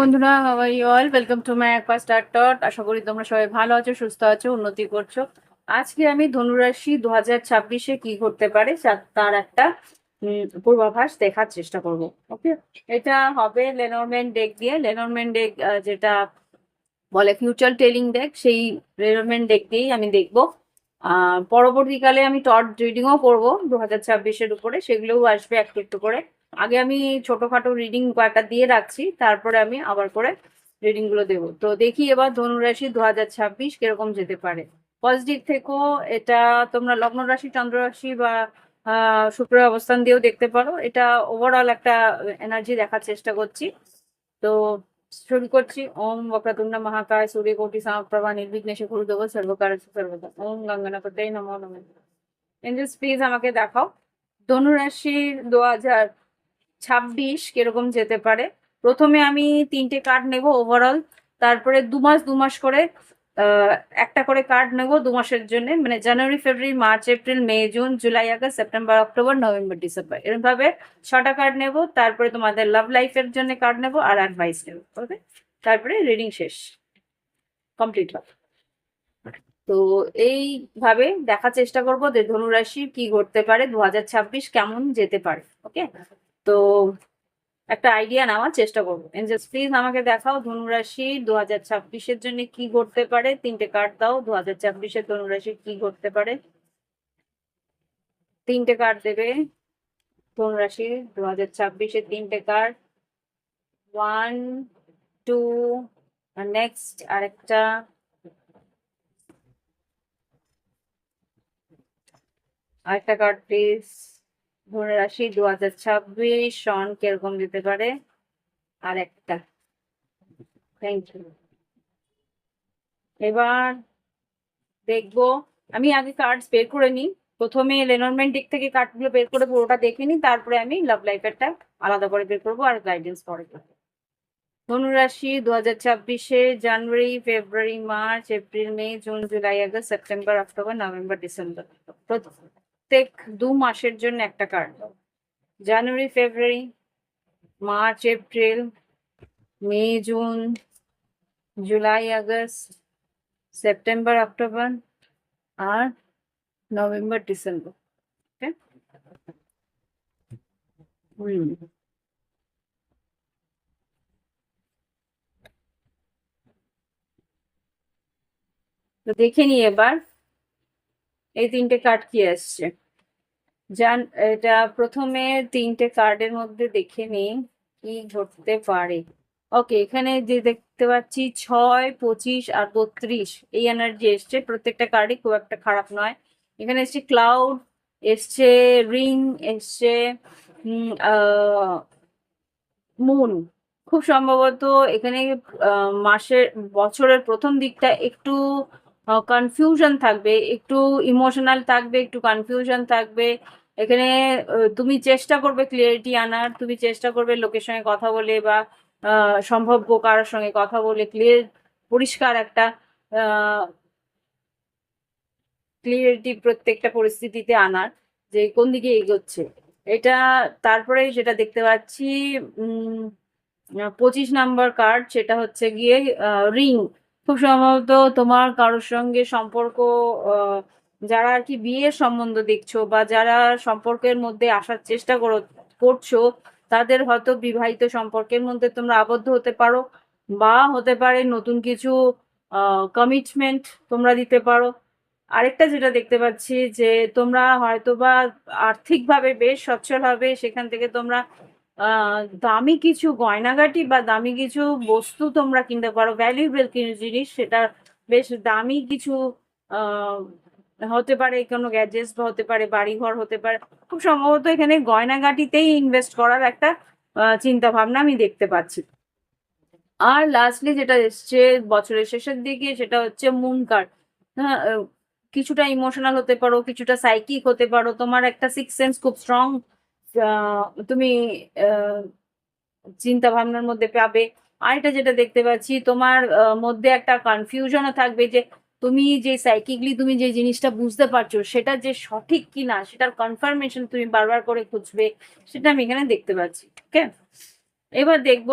বন্ধুরা hi all welcome to my একপা star টট আশা করি তোমরা সবাই ভালো আছো, সুস্থ আছো, উন্নতি করছ। আজকে আমি ধনুরাশি দু হাজার ছাব্বিশে কি করতে পারে তার একটা পূর্বাভাস দেখার চেষ্টা করব ওকে এটা হবে লেনরম্যান ডেক দিয়ে। লেনরম্যান ডেক যেটা বলে ফিউচার টেলিং ডেক সেই লেনরম্যান ডেক দিয়েই আমি দেখব। পরবর্তীকালে আমি টট রিডিংও করব দু হাজার ছাব্বিশের উপরে। সেগুলোও আসবে একটু একটু করে। আগে আমি ছোটখাটো রিডিং কয়েকটা দিয়ে রাখছি, তারপরে আমি আবার করে রিডিংগুলো দেবো। তো দেখি এবার ধনুরাশি দু হাজার ছাব্বিশ কীরকম যেতে পারে। পজিটিভ থেকেও এটা তোমরা লগ্ন রাশি, চন্দ্র রাশি বা শুক্র অবস্থান দিয়েও দেখতে পারো। এটা ওভারঅল একটা এনার্জি দেখার চেষ্টা করছি। তো শুরু করছি, ওম বক্রতুণ্ড মহাকায়, সূর্য কোটি সমপ্রভা নির্বিঘ্নেশ গুরুদেব, সর্বকার সর্বদা ওম গঙ্গনাপতে নমো নমঃ। এঞ্জেলস প্লিজ আমাকে দেখাও ধনুরাশির দু হাজার ছাব্বিশ কীরকম যেতে পারে। প্রথমে আমি তিনটে কার্ড নেব ওভারঅল তারপরে দু মাস দু মাস করে একটা করে কার্ড নেব দু মাসের জন্য। মানে জানুয়ারি February March April May June July August September October November ডিসেম্বর এরকম ভাবে ছটা কার্ড নেব, তারপরে তোমাদের লাভ লাইফের জন্য কার্ড নেব আর অ্যাডভাইস নেব ওকে তারপরে রিডিং শেষ কমপ্লিট হবে। তো এইভাবে দেখার চেষ্টা করব যে ধনুরাশি কি ঘটতে পারে, দু কেমন যেতে পারে ওকে তো একটা আইডিয়া নেওয়ার চেষ্টা করব। এঞ্জেলস প্লিজ আমাকে দেখাও ধনুরাশি দু হাজার ছাব্বিশের জন্য কি ঘটতে পারে। তিনটে কার্ড দাও দু হাজার ছাব্বিশের ধনুরাশি কি ঘটতে পারে। তিনটে কার্ড দেবে ধনুরাশি দু হাজার ছাব্বিশের তিনটে কার্ড ওয়ান টু নেক্সট আরেকটা। আরেকটা কার্ড প্লিজ ধরে রাশি দু হাজার ছাব্বিশ সন কীরকম দিতে পারে? আর একটা। থ্যাংক ইউ এবার দেখব। আমি আগে কার্ডস বের করে নিই। প্রথমে লেনরমেন্ট দিক থেকে কার্ডগুলো বের করে পুরোটা দেখে নিই। তারপরে আমি লাভ লাইফেরটা আলাদা করে বের করব আর গাইডেন্স পরে করব। ধনুরাশি দু হাজার ছাব্বিশে জানুয়ারি, ফেব্রুয়ারি, মার্চ, এপ্রিল, মে, June, July, August, September, October, November, December. প্রত্যেক দু মাসের জন্য একটা কার্ড জানুয়ারি February March April May June July August September October আর নভেম্বর ডিসেম্বর হুম তো দেখে নি এবার। এই তিনটে কার্ড কি আসছে? জান, এটা প্রথমে তিনটে কার্ডের মধ্যে দেখে নিই কি ঘটতে পারে। ওকে এখানে যে দেখতে পাচ্ছি ছয়, পঁচিশ আর বত্রিশ, এই এনার্জি এসছে। প্রত্যেকটা কার্ডই খুব একটা খারাপ নয়। এখানে এসছে ক্লাউড এসছে রিং এসছে মুন খুব সম্ভবত এখানে মাসের, বছরের প্রথম দিকটা একটু কনফিউশন থাকবে একটু ইমোশনাল থাকবে একটু কনফিউশন থাকবে। এখানে তুমি চেষ্টা করবে ক্লিয়ারিটি আনার তুমি চেষ্টা করবে লোকের সঙ্গে কথা বলে বা আহ, সম্ভাব্য কারোর সঙ্গে কথা বলে ক্লিয়ার পরিষ্কার একটা ক্লিয়ারিটি প্রত্যেকটা পরিস্থিতিতে আনার যে কোন দিকে এগোচ্ছে। এটা তারপরে যেটা দেখতে পাচ্ছি পঁচিশ নাম্বার কার্ড সেটা হচ্ছে গিয়ে রিং খুব সম্ভবত তোমার কারোর সঙ্গে সম্পর্ক যারা আর কি বিয়ের সম্বন্ধ দেখছ বা যারা সম্পর্কের মধ্যে আসার চেষ্টা করো, করছ, তাদের হয়তো বিবাহিত সম্পর্কের মধ্যে তোমরা আবদ্ধ হতে পারো বা হতে পারে নতুন কিছু কমিটমেন্ট তোমরা দিতে পারো। আরেকটা যেটা দেখতে পাচ্ছি যে তোমরা হয়তো বা আর্থিকভাবে বেশ সচ্ছল হবে, সেখান থেকে তোমরা দামি কিছু গয়নাগাটি বা দামি কিছু বস্তু তোমরা কিনতে পারো ভ্যালুয়েবল কিছু জিনিস সেটা বেশ দামি কিছু হতে পারে, কোনো গ্যাজেটস হতে পারে, বাড়িঘর হতে পারে। খুব সম্ভবত এখানে গয়নাগাটিতেই ইনভেস্ট করার একটা চিন্তা ভাবনা আমি দেখতে পাচ্ছি। আর লাস্টলি যেটা এসছে বছরের শেষের দিকে সেটা হচ্ছে মুন কার্ড হ্যাঁ কিছুটা ইমোশনাল হতে পারো, কিছুটা সাইকিক হতে পারো। তোমার একটা সিক্স সেন্স খুব স্ট্রং তুমি চিন্তা ভাবনার মধ্যে পাবে। আর এটা যেটা দেখতে পাচ্ছি, তোমার মধ্যে একটা কনফিউশনও থাকবে যে তুমি যে সাইকিকলি তুমি যে জিনিসটা বুঝতে পারছ, সেটা যে সঠিক কি না সেটার কনফার্মেশন তুমি বারবার করে খুঁজবে, সেটা আমি এখানে দেখতে পাচ্ছি ওকে এবার দেখব,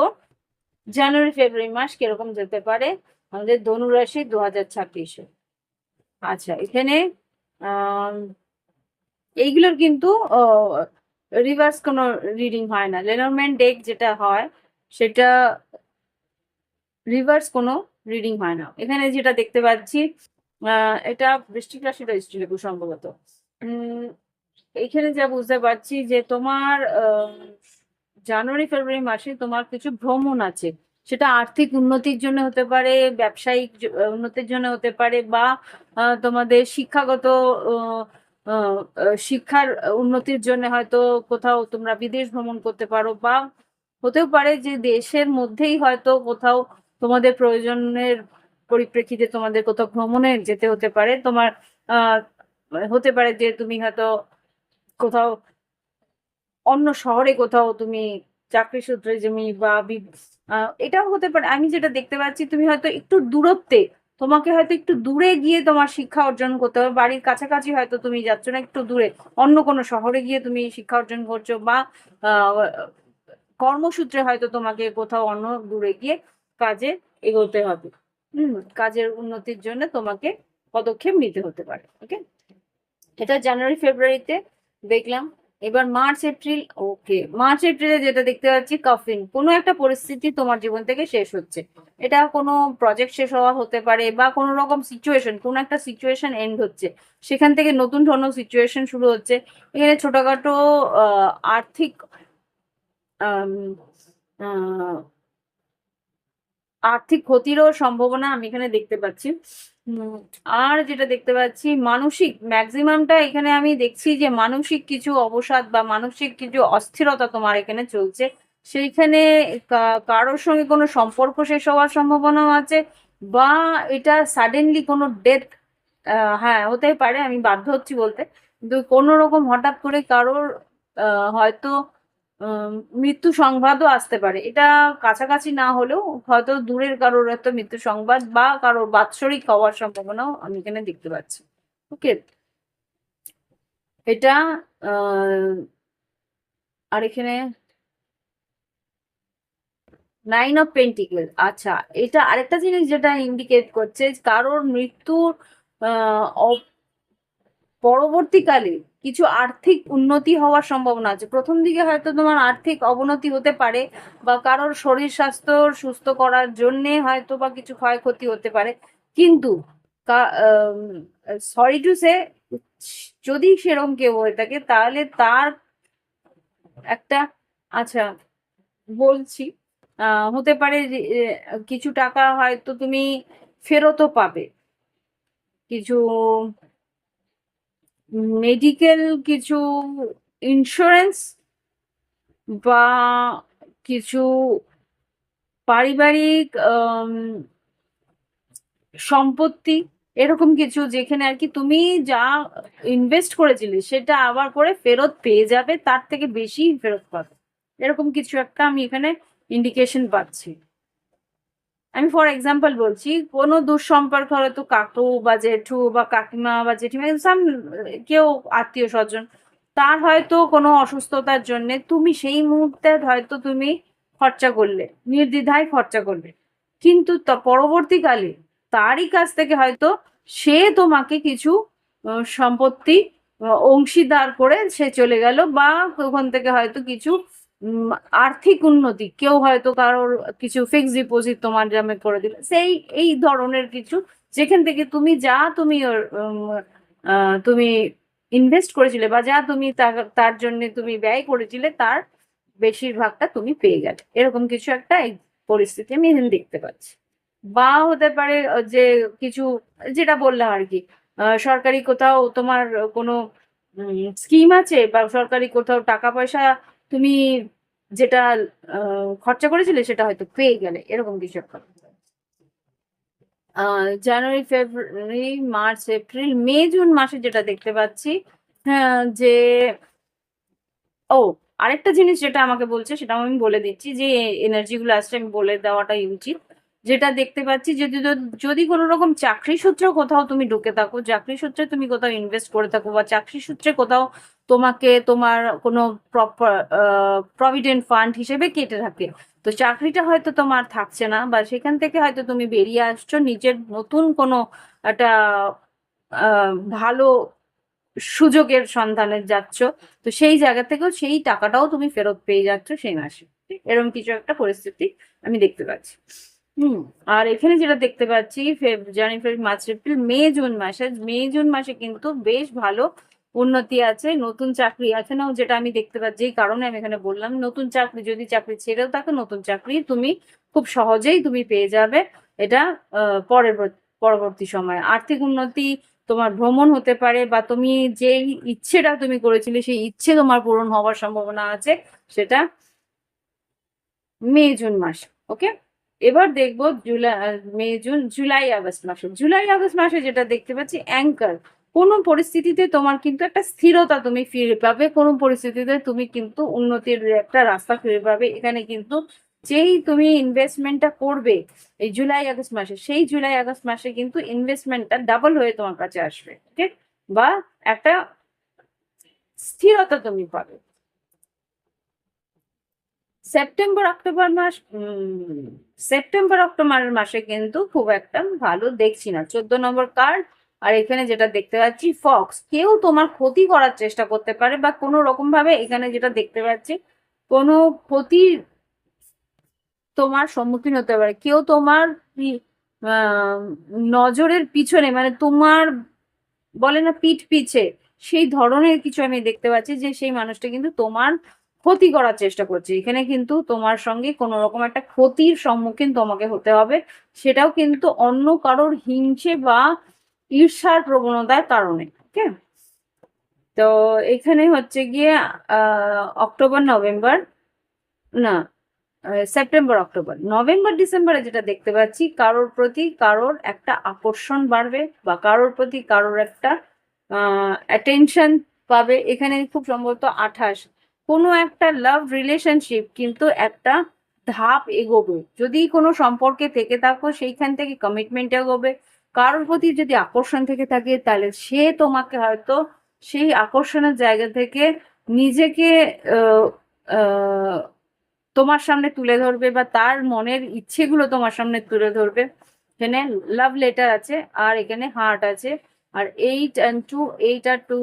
জানুয়ারি, ফেব্রুয়ারি মাস কীরকম যেতে পারে? আমাদের ধনুরাশি দু হাজার ছাব্বিশে। আচ্ছা এখানে এইগুলোর কিন্তু রিভার্স কোনো রিডিং হয় না। লেনরম্যান ডেক যেটা হয় সেটা রিভার্স কোনো রিডিং হয় না। এখানে যেটা দেখতে পাচ্ছি এটা বৃষ্টিক রাশিটা খুব সম্ভবত। উম, এইখানে যা বুঝতে পারছি যে তোমার জানুয়ারি ফেব্রুয়ারি মাসে তোমার কিছু ভ্রমণ আছে। সেটা আর্থিক উন্নতির জন্য হতে পারে ব্যবসায়িক উন্নতির জন্য হতে পারে বা তোমাদের শিক্ষাগত শিক্ষার উন্নতির জন্য হয়তো কোথাও তোমরা বিদেশ ভ্রমণ করতে পারো বা হতেও পারে যে দেশের মধ্যেই হয়তো কোথাও তোমাদের প্রয়োজনের পরিপ্রেক্ষিতে তোমাদের কোথাও ভ্রমণে যেতে হতে পারে। তোমার হতে পারে যে তুমি হয়তো কোথাও অন্য শহরে কোথাও তুমি চাকরি সূত্রে তুমি বা এটাও হতে পারে। আমি যেটা দেখতে পাচ্ছি, তুমি হয়তো একটু দূরত্বে তোমাকে হয়তো একটু দূরে গিয়ে তোমার শিক্ষা অর্জন করতে হবে। বাড়ির কাছাকাছি হয়তো তুমি যাচ্ছ না, একটু দূরে। অন্য কোনো শহরে গিয়ে তুমি শিক্ষা অর্জন করছ বা কর্মসূত্রে হয়তো তোমাকে কোথাও অন্য দূরে গিয়ে কাজে এগোতে হবে। হম, কাজের উন্নতির জন্য তোমাকে পদক্ষেপ নিতে হতে পারে ওকে এটা জানুয়ারি, ফেব্রুয়ারিতে দেখলাম। এবার মার্চ এপ্রিল ওকে মার্চ এপ্রিলে যেটা দেখতে পাচ্ছি কাফিং কোনো একটা পরিস্থিতি তোমার জীবন থেকে শেষ হচ্ছে। এটা কোনো প্রজেক্ট শেষ হওয়া হতে পারে বা কোনো রকম সিচুয়েশন কোনো একটা সিচুয়েশন এন্ড হচ্ছে। সেখান থেকে নতুন ধরনের সিচুয়েশন শুরু হচ্ছে। এখানে ছোটখাটো আর্থিক আর্থিক ক্ষতিরও সম্ভাবনা আমি এখানে দেখতে পাচ্ছি। আর যেটা দেখতে পাচ্ছি, মানসিক, ম্যাক্সিমামটা এখানে আমি দেখছি যে মানসিক কিছু অবসাদ বা মানসিক কিছু অস্থিরতা তোমার এখানে চলছে। সেইখানে কারোর সঙ্গে কোনো সম্পর্ক শেষ হওয়ার সম্ভাবনাও আছে বা এটা সাডেনলি কোনো ডেথ হ্যাঁ হতেই পারে, আমি বাধ্য হচ্ছি বলতে। কিন্তু কোনো রকম হঠাৎ করে কারোর হয়তো মৃত্যু সংবাদও আসতে পারে। এটা কাছাকাছি না হলেও হয়তো দূরের কারোর একটা মৃত্যু সংবাদ বা কারোর বাৎসরিক হওয়ার সম্ভাবনাও আমি এখানে দেখতে পাচ্ছি। ওকে এটা আর এখানে নাইন অফ পেন্টিকেল আচ্ছা এটা আরেকটা জিনিস যেটা ইন্ডিকেট করছে, কারোর মৃত্যুর পরবর্তীকালে কিছু আর্থিক উন্নতি হওয়ার সম্ভাবনা আছে। প্রথম দিকে হয়তো তোমার আর্থিক অবনতি হতে পারে বা কারোর শরীর স্বাস্থ্য সুস্থ করার জন্যে হয়তো বা কিছু ক্ষয়ক্ষতি হতে পারে। কিন্তু সরি টু সে যদি সেরকম কেউ হয়ে থাকে, তাহলে তার একটা আচ্ছা বলছি হতে পারে কিছু টাকা হয়তো তুমি ফেরতও পাবে। কিছু মেডিকেল কিছু ইন্স্যুরেন্স বা কিছু পারিবারিক সম্পত্তি এরকম কিছু যেখানে আর কি তুমি যা ইনভেস্ট করেছিলে সেটা আবার করে ফেরত পেয়ে যাবে, তার থেকে বেশি ফেরত পাবে। এরকম কিছু একটা আমি এখানে ইন্ডিকেশন পাচ্ছি। আমি ফর এক্সাম্পল বলছি, কোনো দুঃসম্পর্ক হয়তো কাকু বা জেঠু বা কাকিমা বা জেঠিমা কেউ আত্মীয় স্বজন, তার হয়তো কোনো অসুস্থতার জন্য তুমি সেই মুহূর্তে হয়তো তুমি খরচা করলে, নির্দ্বিধায় খরচা করলে কিন্তু পরবর্তীকালে তারই কাছ থেকে হয়তো সে তোমাকে কিছু সম্পত্তি অংশীদার করে সে চলে গেল বা ওখান থেকে হয়তো কিছু আর্থিক উন্নতি। কেউ হয়তো কারোর কিছু ফিক্সড ডিপোজিট তোমার নামে করে দিল। সেই, এই ধরনের কিছু, যেখান থেকে তুমি যা তুমি তুমি ইনভেস্ট করেছিলে বা যা তুমি তার জন্য তুমি ব্যয় করেছিলে, তার বেশিরভাগটা তুমি পেয়ে গেলে। এরকম কিছু একটা পরিস্থিতি আমি দেখতে পাচ্ছি। বা হতে পারে যে কিছু, যেটা বললাম আর কি সরকারি কোথাও তোমার কোনো স্কিম আছে বা সরকারি কোথাও টাকা পয়সা তুমি যেটা খরচা করেছিলে সেটা হয়তো পেয়ে গেলে এরকম কিছু একটা। জানুয়ারি February March April May June মাসে যেটা দেখতে পাচ্ছি হ্যাঁ, যে ও আরেকটা জিনিস যেটা আমাকে বলছে সেটা আমি বলে দিচ্ছি যে এনার্জিগুলো আসছে আমি বলে দেওয়াটাই উচিত। যেটা দেখতে পাচ্ছি, যদি যদি কোনো রকম চাকরি সূত্রে কোথাও তুমি ঢুকে থাকো, চাকরি সূত্রে তুমি কোথাও ইনভেস্ট করে থাকো বা চাকরি সূত্রে কোথাও তোমাকে তোমার কোনো প্রপার প্রভিডেন্ট ফান্ড হিসেবে কেটে থাকে, তো চাকরিটা হয়তো তোমার থাকছে না বা সেখান থেকে হয়তো তুমি বেরিয়ে আসছো, নিজের নতুন কোনো একটা ভালো সুযোগের সন্ধানে যাচ্ছ, তো সেই জায়গা থেকেও সেই টাকাটাও তুমি ফেরত পেয়ে যাচ্ছ সেই মাসে। এরকম কিছু একটা পরিস্থিতি আমি দেখতে পাচ্ছি। আর এখানে যেটা দেখতে পাচ্ছি জানুয়ারি, ফেব্রুয়ারি, মার্চ, এপ্রিল, মে, জুন মাসে, মে, জুন মাসে কিন্তু বেশ ভালো উন্নতি আছে, নতুন চাকরি আছে না, যেটা আমি দেখতে পাচ্ছি এই কারণে আমি এখানে বললাম, নতুন চাকরি, যদি চাকরি ছেড়েও থাকে নতুন চাকরি তুমি খুব সহজেই তুমি পেয়ে যাবে, এটা পরের পরবর্তী সময়। আর্থিক উন্নতি তোমার ভ্রমণ হতে পারে বা তুমি যে ইচ্ছেটা তুমি করেছিলে, সেই ইচ্ছে তোমার পূরণ হওয়ার সম্ভাবনা আছে, সেটা মে, জুন মাস, ওকে? এবার দেখব জুলাই মে, জুন, জুলাই, আগস্ট মাসে। জুলাই, আগস্ট মাসে যেটা দেখতে পাচ্ছি অ্যাঙ্কার কোনো পরিস্থিতিতে তোমার কিন্তু একটা স্থিরতা তুমি ফিরে পাবে, কোনো পরিস্থিতিতে তুমি কিন্তু উন্নতির একটা রাস্তা ফিরে পাবে। এখানে কিন্তু যেই তুমি ইনভেস্টমেন্টটা করবে এই জুলাই, আগস্ট মাসে, সেই জুলাই, আগস্ট মাসে কিন্তু ইনভেস্টমেন্টটা ডাবল হয়ে তোমার কাছে আসবে ঠিক বা একটা স্থিরতা তুমি পাবে। সেপ্টেম্বর অক্টোবর মাস সেপ্টেম্বর অক্টোবর মাসে কিন্তু খুব একটা ভালো দেখছি না। চোদ্দ নম্বর কার্ড আর এখানে যেটা দেখতে পাচ্ছি ফক্স কেউ তোমার ক্ষতি করার চেষ্টা করতে পারে বা কোনো রকম ভাবে এখানে যেটা দেখতে পাচ্ছি, কোনো ক্ষতি তোমার সম্মুখীন হতে পারে। কেউ তোমার নজরের পিছনে মানে তোমার বলে না পিঠ পিছে, সেই ধরনের কিছু আমি দেখতে পাচ্ছি যে সেই মানুষটা কিন্তু তোমার ক্ষতি করার চেষ্টা করছে। এখানে কিন্তু তোমার সঙ্গে কোনো রকম একটা ক্ষতির সম্মুখীন তোমাকে হতে হবে। সেটাও কিন্তু অন্য কারোর হিংসে বা ঈর্ষার প্রবণতার কারণে, ওকে? তো এখানে হচ্ছে গিয়ে অক্টোবর, নভেম্বর, না সেপ্টেম্বর, অক্টোবর। নভেম্বর, ডিসেম্বরে যেটা দেখতে পাচ্ছি, কারোর প্রতি কারোর একটা আকর্ষণ বাড়বে বা কারোর প্রতি কারোর একটা অ্যাটেনশন পাবে। এখানে খুব সম্ভবত আঠাশ কোনো একটা লাভ রিলেশনশিপ কিন্তু একটা ধাপ এগোবে। যদি কোনো সম্পর্কে থেকে থাকো, সেইখান থেকে কমিটমেন্ট এগোবে। কারোর প্রতি যদি আকর্ষণ থেকে থাকে, তাহলে সে তোমাকে হয়তো সেই আকর্ষণের জায়গা থেকে নিজেকে তোমার সামনে তুলে ধরবে বা তার মনের ইচ্ছেগুলো তোমার সামনে তুলে ধরবে। এখানে লাভ লেটার আছে, আর এখানে হার্ট আছে। আর এইট অ্যান্ড টু এইট আর টু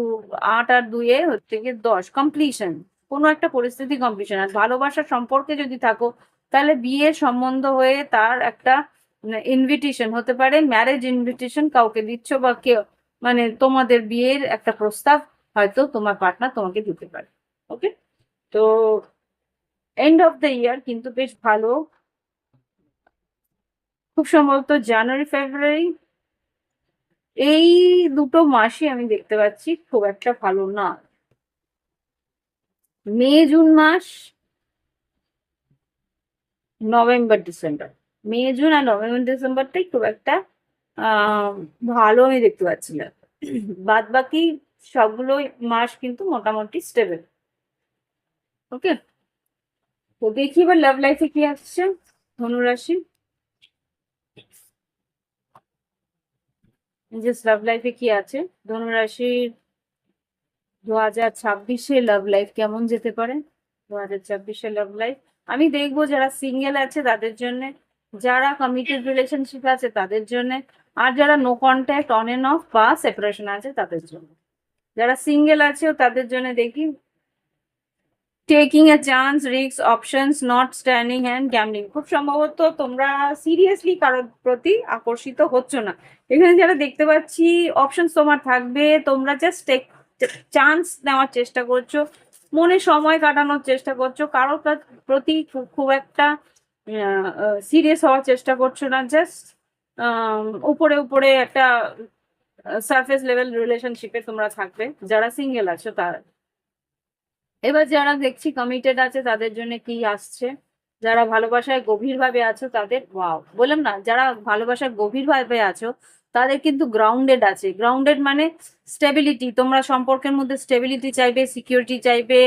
আট আর দুয়ে হচ্ছে গিয়ে দশ। কমপ্লিশন কোনো একটা পরিস্থিতি কমপ্লিশন আর ভালোবাসার সম্পর্কে যদি থাকো, তাহলে বিয়ের সম্বন্ধ হয়ে তার একটা ইনভিটেশন হতে পারে ম্যারেজ ইনভিটেশন কাউকে দিচ্ছ বা কেউ মানে তোমাদের বিয়ের একটা প্রস্তাব হয়তো তোমার পার্টনার তোমাকে দিতে পারে ওকে তো এন্ড অফ দ্য ইয়ার কিন্তু বেশ ভালো। খুব সম্ভবত জানুয়ারি ফেব্রুয়ারি এই দুটো মাসই আমি দেখতে পাচ্ছি খুব একটা ভালো না। মে, জুন মাস, নভেম্বর, ডিসেম্বর। মে, জুন আর নভেম্বর ডিসেম্বরটাই খুব একটা ভালো আমি দেখতে পাচ্ছি না। বাদ বাকি সবগুলো মাস কিন্তু মোটামুটি স্টেবল ওকে? তো দেখি এবার লাভ লাইফে কি আসছে। ধনুরাশি জাস্ট লাভ লাইফে কি আছে? ধনুরাশির দু হাজার ছাব্বিশে লাভ লাইফ কেমন যেতে পারে? দু হাজার ছাব্বিশে লাভ লাইফ আমি দেখব যারা সিঙ্গেল আছে তাদের জন্য, যারা কমিটেড রিলেশনশিপ আছে তাদের জন্য, আর যারা no contact on and off বা সেপারেশন আছে তাদের জন্য। যারা সিঙ্গেল আছে তাদের জন্য দেখি taking a chance risk options not standing and gambling খুব সম্ভবত তোমরা সিরিয়াসলি কারোর প্রতি আকর্ষিত হচ্ছ না। এখানে যারা দেখতে পাচ্ছি অপশনস তোমার থাকবে, তোমরা জাস্ট টেক চান্স নেওয়ার চেষ্টা করছ, মনে সময় কাটানোর চেষ্টা করছ কারোর প্রতি খুব একটা সিরিয়াস হওয়ার চেষ্টা করছ না জাস্ট উপরে উপরে একটা সারফেস লেভেল রিলেশনশিপে তোমরা থাকবে, যারা সিঙ্গেল আছো তার। এবার যারা দেখছি কমিটেড আছে, তাদের জন্য কি আসছে? যারা ভালোবাসায় গভীরভাবে আছো তাদের ওয়াও বললাম না, যারা ভালোবাসায় গভীরভাবে আছো তাদের কিন্তু গ্রাউন্ডেড আছে। গ্রাউন্ডেড মানে স্টেবিলিটি তোমরা সম্পর্কের মধ্যে স্টেবিলিটি চাইবে সিকিউরিটি চাইবে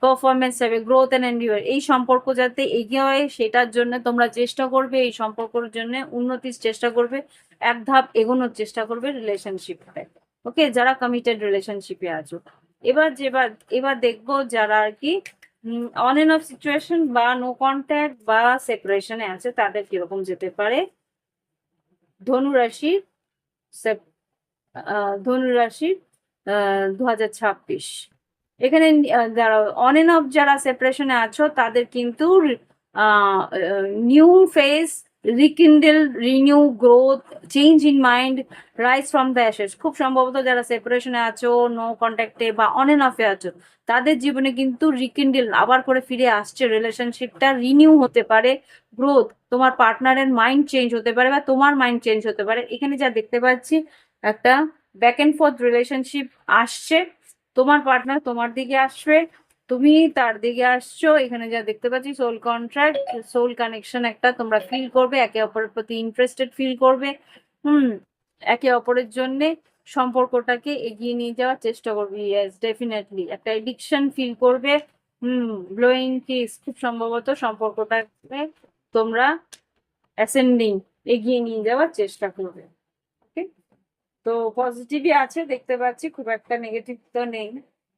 পারফরমেন্স চাইবে গ্রোথ অ্যান্ড এন্ডিওর এই সম্পর্ক যাতে এগিয়ে হয়, সেটার জন্য তোমরা চেষ্টা করবে, এই সম্পর্কের জন্য উন্নতির চেষ্টা করবে, এক ধাপ এগোনোর চেষ্টা করবে রিলেশনশিপে ওকে যারা কমিটেড রিলেশনশিপে আছো। এবার যেবার, এবার দেখব যারা আর কি অন এন্ড অফ সিচুয়েশন বা নো কন্ট্যাক্ট বা সেপারেশনে আছে, তাদের কীরকম যেতে পারে? ধনুরাশি সেপ- আহ, ধনুরাশি দু হাজার ছাব্বিশ। এখানে যারা অন এন্ড অফ যারা সেপারেশনে আছো তাদের কিন্তু new phase rekindle renew growth change in mind rise from the ashes খুব সম্ভবত যারা সেপারেশনে আছো নো কন্ট্যাক্টে বা অন এন্ড অফে আছো, তাদের জীবনে কিন্তু রিকিন্ডেল আবার করে ফিরে আসছে রিলেশনশিপটা রিনিউ হতে পারে গ্রোথ তোমার পার্টনারের মাইন্ড চেঞ্জ হতে পারে বা তোমার মাইন্ড চেঞ্জ হতে পারে। এখানে যা দেখতে পাচ্ছি, একটা ব্যাক অ্যান্ড ফোর্থ রিলেশনশিপ আসছে, তোমার পার্টনার তোমার দিকে আসবে তুমি তার দিকে আসছো, এখানে যা দেখতে পাচ্ছি সোল কন্ট্রাক্ট সোল কানেকশন একটা তোমরা ফিল করবে, একে অপরের প্রতি ইন্টারেস্টেড ফিল করবে। হুম, একে অপরের জন্যে সম্পর্কটাকে এগিয়ে নিয়ে যাওয়ার চেষ্টা করবে। ইয়েস ডেফিনেটলি একটা এডিকশন ফিল করবে। হুম ব্লোয়িং কিস খুব সম্ভবত সম্পর্কটাকে তোমরা অ্যাসেন্ডিং এগিয়ে নিয়ে যাওয়ার চেষ্টা করবে। ওকে তো পজিটিভই আছে, দেখতে পাচ্ছি, খুব একটা নেগেটিভ তো নেই।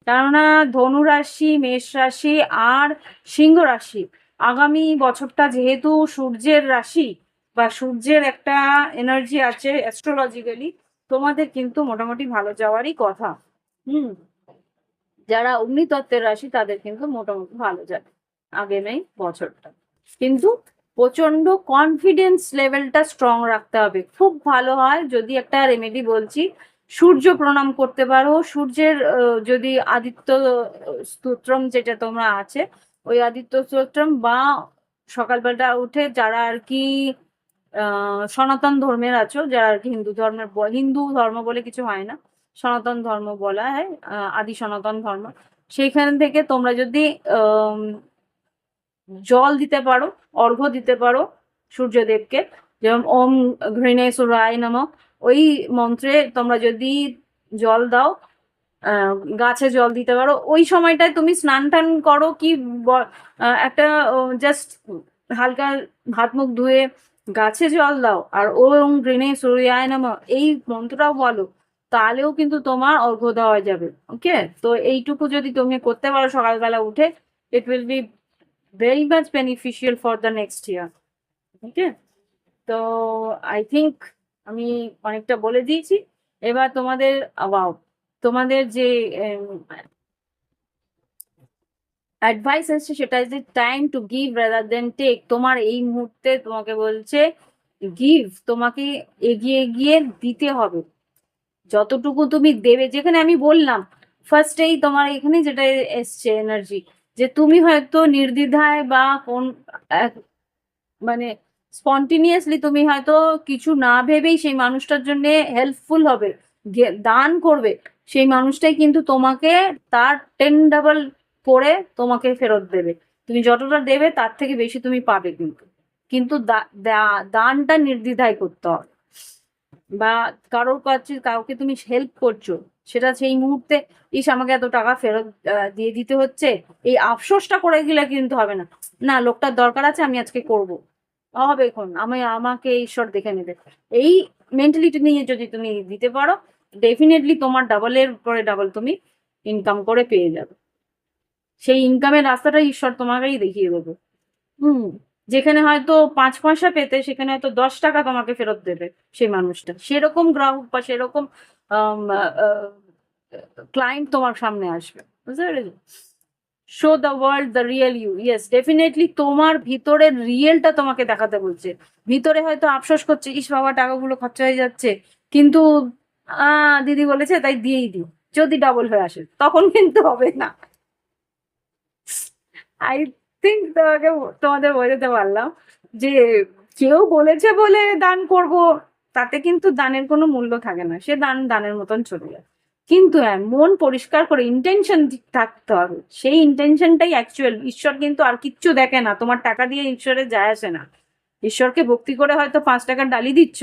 কেননা ধনু রাশি মেষ রাশি আর সিংহ রাশি আগামী বছরটা যেহেতু সূর্যের রাশি বা সূর্যের একটা এনার্জি আছে অ্যাস্ট্রোলজিক্যালি তোমাদের কিন্তু মোটামুটি ভালো যাওয়ারই কথা। হুম, যারা অগ্নিতত্ত্বের রাশি তাদের কিন্তু মোটামুটি ভালো যাবে আগামী বছরটা। কিন্তু প্রচণ্ড কনফিডেন্স লেভেলটা স্ট্রং রাখতে হবে। খুব ভালো হয় যদি একটা রেমেডি বলছি সূর্য প্রণাম করতে পারো। সূর্যের যদি আদিত্য স্তোত্রম যেটা তোমরা আছে, ওই আদিত্য স্তোত্রম বা সকালবেলা উঠে যারা আর কি সনাতন ধর্মের আছো, যারা আর কি হিন্দু ধর্মের হিন্দু ধর্ম বলে কিছু হয় না, সনাতন ধর্ম বলা হয় আদি সনাতন ধর্ম, সেইখান থেকে তোমরা যদি জল দিতে পারো, অর্ঘ্য দিতে পারো সূর্যদেবকে, যেমন ওম ঘৃণে সুরায় নমঃ ওই মন্ত্রে তোমরা যদি জল দাও গাছে জল দিতে পারো, ওই সময়টায় তুমি স্নান টান করো কি একটা জাস্ট হালকা হাত মুখ ধুয়ে গাছে জল দাও, আর ওম ঘৃণে সূর্যায় নমঃ, এই মন্ত্রটাও বলো, তাহলেও কিন্তু তোমার অর্ঘ্য দেওয়া যাবে ওকে তো এইটুকু যদি তুমি করতে পারো সকালবেলা উঠে it will be very much beneficial for the next year okay তো আই থিঙ্ক আমি অনেকটা বলে দিয়েছি। এবার তোমাদের তোমাদের যে অ্যাডভাইস এসছে সেটা যে time to give rather than take তোমার এই মুহূর্তে তোমাকে বলছে গিভ তোমাকে এগিয়ে গিয়ে দিতে হবে। যতটুকু তুমি দেবে, যেখানে আমি বললাম ফার্স্টেই তোমার এখানে যেটা এসছে এনার্জি যে তুমি হয়তো নির্দ্বিধায় বা কোন মানে স্পন্টিনিয়াসলি তুমি হয়তো কিছু না ভেবেই সেই মানুষটার জন্য হেল্পফুল হবে দান করবে, সেই মানুষটাই কিন্তু তোমাকে তার টেন ডাবল করে তোমাকে ফেরত দেবে। তুমি যতটা দেবে তার থেকে বেশি তুমি পাবে কিন্তু। কিন্তু দানটা নির্দ্বিধায় করতে হবে। বা কারোর কাছে কাউকে তুমি হেল্প করছ, সেটা সেই মুহূর্তে, ইস, আমাকে এত টাকা ফেরত দিয়ে দিতে হচ্ছে। এই আফসোসটা করে গেলে কিন্তু হবে না। না, লোকটার দরকার আছে, আমি আজকে করব। হবে এখন আমি আমাকে ঈশ্বর দেখে নেবে। এই মেন্টালিটি নিয়ে যদি তুমি দিতে পারো ডেফিনেটলি তোমার ডাবলের পরে ডাবল তুমি ইনকাম করে পেয়ে যাবে। সেই ইনকামের রাস্তাটা ঈশ্বর তোমাকেই দেখিয়ে দেবে। হুম, যেখানে হয়তো পাঁচ পয়সা পেতে, সেখানে হয়তো দশ টাকা তোমাকে ফেরত দেবে সেই মানুষটা। সেরকম গ্রাহক বা সেরকম ক্লায়েন্ট তোমার সামনে আসবে। বুঝতে পেরেছ? Show the world the real you yes definitely তোমার ভিতরের রিয়েলটা তোমাকে দেখাতে বলছে। ভিতরে হয়তো আফসোস করছে, ইস বাবা, টাকাগুলো খরচা হয়ে যাচ্ছে। কিন্তু দিদি বলেছে, তাই দিয়েই দিও। যদি ডাবল হয়ে আসে, তখন কিন্তু হবে না। আই থিঙ্ক তোমাকে, তোমাদের বোঝাতে পারলাম যে, কেউ বলেছে বলে দান করব, তাতে কিন্তু দানের কোনো মূল্য থাকে না। সে দান দানের মতন চলে যায়। কিন্তু হ্যাঁ মন পরিষ্কার করে ইন্টেনশন থাকতে হবে। সেই ইন্টেনশনটাই অ্যাকচুয়াল ঈশ্বর কিন্তু আর কিচ্ছু দেখে না। তোমার টাকা দিয়ে ঈশ্বরে যায় আসে না। ঈশ্বরকে ভক্তি করে হয়তো পাঁচ টাকার ডালি দিচ্ছ,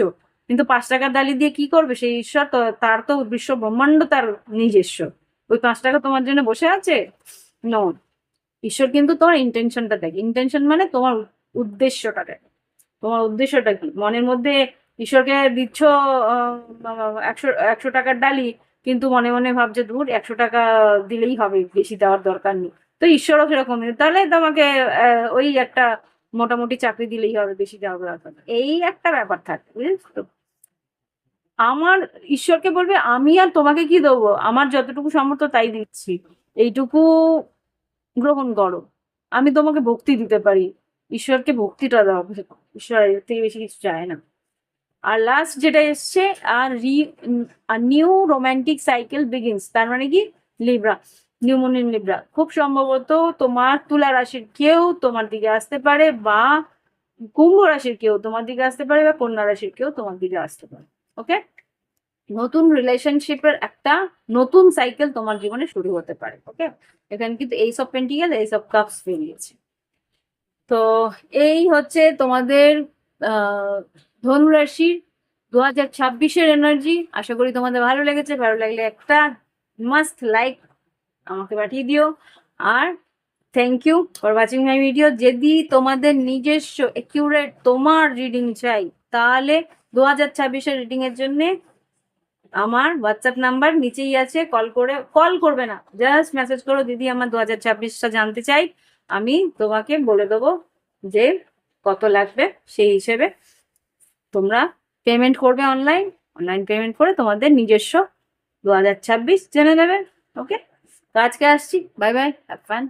কিন্তু পাঁচ টাকার ডালি দিয়ে কি করবে? সেই ঈশ্বর তো, তার তো বিশ্ব ব্রহ্মাণ্ড, তার নিজস্ব। ওই পাঁচ টাকা তোমার জন্য বসে আছে? নো ঈশ্বর কিন্তু তোমার ইন্টেনশনটা দেখে। ইন্টেনশন মানে তোমার উদ্দেশ্যটা দেখে। তোমার উদ্দেশ্যটা কি? মনের মধ্যে ঈশ্বরকে দিচ্ছ একশো একশো টাকার ডালি কিন্তু মনে মনে ভাবছে দূর একশো টাকা দিলেই হবে, বেশি দেওয়ার দরকার নেই। তো ঈশ্বরও সেরকম তাহলে তোমাকে ওই একটা মোটামুটি চাকরি দিলেই হবে, বেশি দেওয়ার দরকার। এই একটা ব্যাপার থাকে, বুঝেছ তো? আমার ঈশ্বরকে বলবে, আমি আর তোমাকে কি দেবো? আমার যতটুকু সামর্থ্য, তাই দিচ্ছি। এইটুকু গ্রহণ করো। আমি তোমাকে ভক্তি দিতে পারি। ঈশ্বরকে ভক্তিটা দাও। ঈশ্বর এর থেকে বেশি কিছু চায় না। আর লাস্ট যেটা এসছে, আর রি নিউ রোমান্টিক সাইকেল বিগিনস তার মানে কি? Libra new moon in Libra খুব সম্ভবত তোমার তুলা রাশির কেউ তোমার দিকে আসতে পারে বা কুম্ভ রাশির কেউ তোমার দিকে আসতে পারে বা কন্যা রাশির কেউ তোমার দিকে আসতে পারে ওকে নতুন রিলেশনশিপের একটা নতুন সাইকেল তোমার জীবনে শুরু হতে পারে ওকে এখানে কিন্তু এই সব এইসব পেন্টিকেল এইসব কাপস বেরিয়েছে। তো এই হচ্ছে তোমাদের ধনুরাশির দু হাজার ছাব্বিশের এনার্জি আশা করি তোমাদের ভালো লেগেছে। ভালো লাগলে একটা মাস্ট লাইক আমাকে পাঠিয়ে দিও। আর thank you for watching my video যদি তোমাদের নিজস্ব একিউরেট তোমার রিডিং চাই, তাহলে দু হাজার ছাব্বিশের রিডিংয়ের জন্যে আমার হোয়াটসঅ্যাপ নাম্বার নিচেই আছে। কল করে কল করবে না। জাস্ট মেসেজ করো, দিদি, আমার দু হাজার ছাব্বিশটা জানতে চাই। আমি তোমাকে বলে দেবো যে কত লাগবে সেই হিসেবে তোমরা পেমেন্ট করবে অনলাইন অনলাইন পেমেন্ট করে তোমাদের নিজস্ব দু হাজার ছাব্বিশ জেনে নেবে ওকে তো আজকে আসছি বাই বাই হ্যাভ ফান